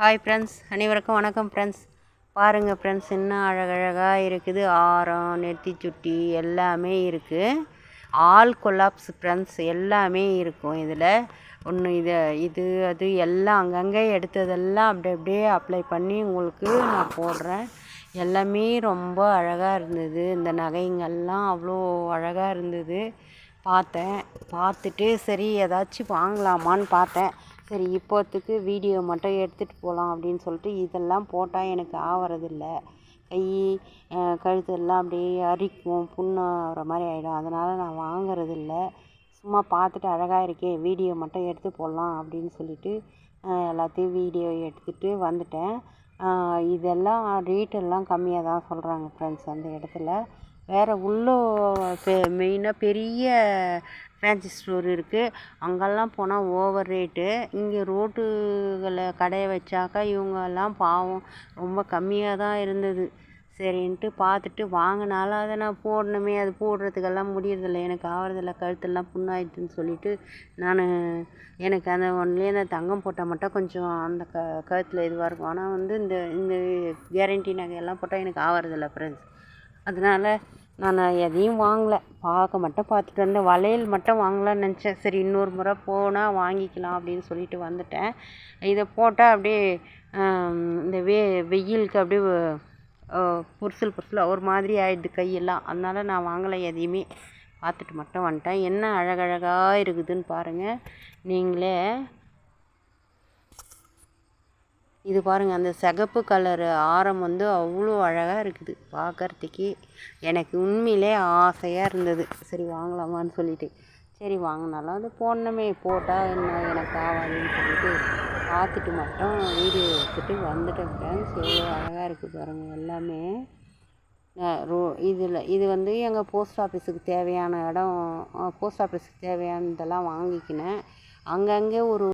Hi friends அனைவருக்கும் வணக்கம் friends பாருங்கள் ஃப்ரெண்ட்ஸ் என்ன அழகழகாக இருக்குது. ஆரம் நெத்தி சுட்டி எல்லாமே இருக்குது ஆல் கொலாப்ஸ் ஃப்ரெண்ட்ஸ் எல்லாமே இருக்கும் இதில். ஒன்று இது இது அது எல்லாம் அங்கங்கே எடுத்ததெல்லாம் அப்படி அப்படியே அப்ளை பண்ணி உங்களுக்கு நான் போடுறேன். எல்லாமே ரொம்ப அழகாக இருந்தது. இந்த நகைங்கள்லாம் அவ்வளோ அழகாக இருந்தது. பார்த்தேன். பார்த்துட்டு சரி ஏதாச்சும் வாங்கலாமான்னு பார்த்தேன். சரி இப்போத்துக்கு வீடியோ மட்டும் எடுத்துகிட்டு போகலாம் அப்படின்னு சொல்லிட்டு இதெல்லாம் போட்டால் எனக்கு ஆவறதில்ல. கை கழுத்தெல்லாம் அப்படியே அரிக்கும் புண்ணாகிற மாதிரி ஆகிடும் அதனால் நான் வாங்குறதில்ல. சும்மா பார்த்துட்டு அழகாக இருக்கே வீடியோ மட்டும் எடுத்து போடலாம் அப்படின்னு சொல்லிட்டு எல்லாத்தையும் வீடியோ எடுத்துகிட்டு வந்துட்டேன். இதெல்லாம் ரேட்டெல்லாம் கம்மியாக தான் சொல்கிறாங்க ஃப்ரெண்ட்ஸ் அந்த இடத்துல. வேறு உள்ளே மெயினாக பெரிய ஃபேன்சி ஸ்டோர் இருக்குது அங்கெல்லாம் போனால் ஓவர் ரேட்டு இங்கே ரோட்டுகளில் கடையை வச்சாக்கா இவங்கெல்லாம் பாவம். ரொம்ப கம்மியாக தான் இருந்தது. சரின்ட்டு பார்த்துட்டு வாங்கினாலும் அதை நான் போடணுமே அது போடுறதுக்கெல்லாம் முடியறதில்ல. எனக்கு ஆகிறதில்ல கழுத்தெல்லாம் புண்ணாயிடுதுன்னு சொல்லிட்டு நான் எனக்கு அந்த ஒன்லேயே அந்த தங்கம் போட்டால் மட்டும் கொஞ்சம் அந்த க கழுத்தில் இதுவாக இருக்கும். ஆனால் வந்து இந்த இந்த கேரண்டி நகையெல்லாம் போட்டால் எனக்கு ஆகிறதில்ல ஃப்ரெண்ட்ஸ் அதனால் நான் எதையும் வாங்கலை. பார்க்க மட்டும் பார்த்துட்டு வந்தேன். வளையல் மட்டும் வாங்கலாம்னு நினச்சேன். சரி இன்னொரு முறை போனால் வாங்கிக்கலாம் அப்படின்னு சொல்லிட்டு வந்துட்டேன். இதை போட்டால் அப்படியே இந்த வெ வெயிலுக்கு அப்படியே புரிசல் புரிசலாக ஒரு மாதிரி ஆகிடுது கையெல்லாம். அதனால் நான் வாங்கலை எதையுமே. பார்த்துட்டு மட்டும் வந்துட்டேன். என்ன அழகழகாக இருக்குதுன்னு பாருங்கள் நீங்களே இது பாருங்கள் அந்த சிகப்பு கலரு ஆரம் வந்து அவ்வளோ அழகாக இருக்குது. பார்க்கறதுக்கே எனக்கு உண்மையிலே ஆசையாக இருந்தது. சரி வாங்கலாமான்னு சொல்லிட்டு. சரி வாங்கினாலும் அது போடணுமே. போட்டால் என்ன எனக்கு ஆகாதுன்னு சொல்லிட்டு பார்த்துட்டு மட்டும் வீடியோ எடுத்துகிட்டு வந்துட்டேன் ஃப்ரெண்ட்ஸ் எவ்வளோ அழகாக இருக்குது பாருங்கள் எல்லாமே. ரோ இதில் இது வந்து எங்கள் போஸ்ட் ஆஃபீஸுக்கு தேவையான இடம் போஸ்ட் ஆஃபீஸுக்கு தேவையானதெல்லாம் வாங்கிக்கினேன். அங்கங்கே ஒரு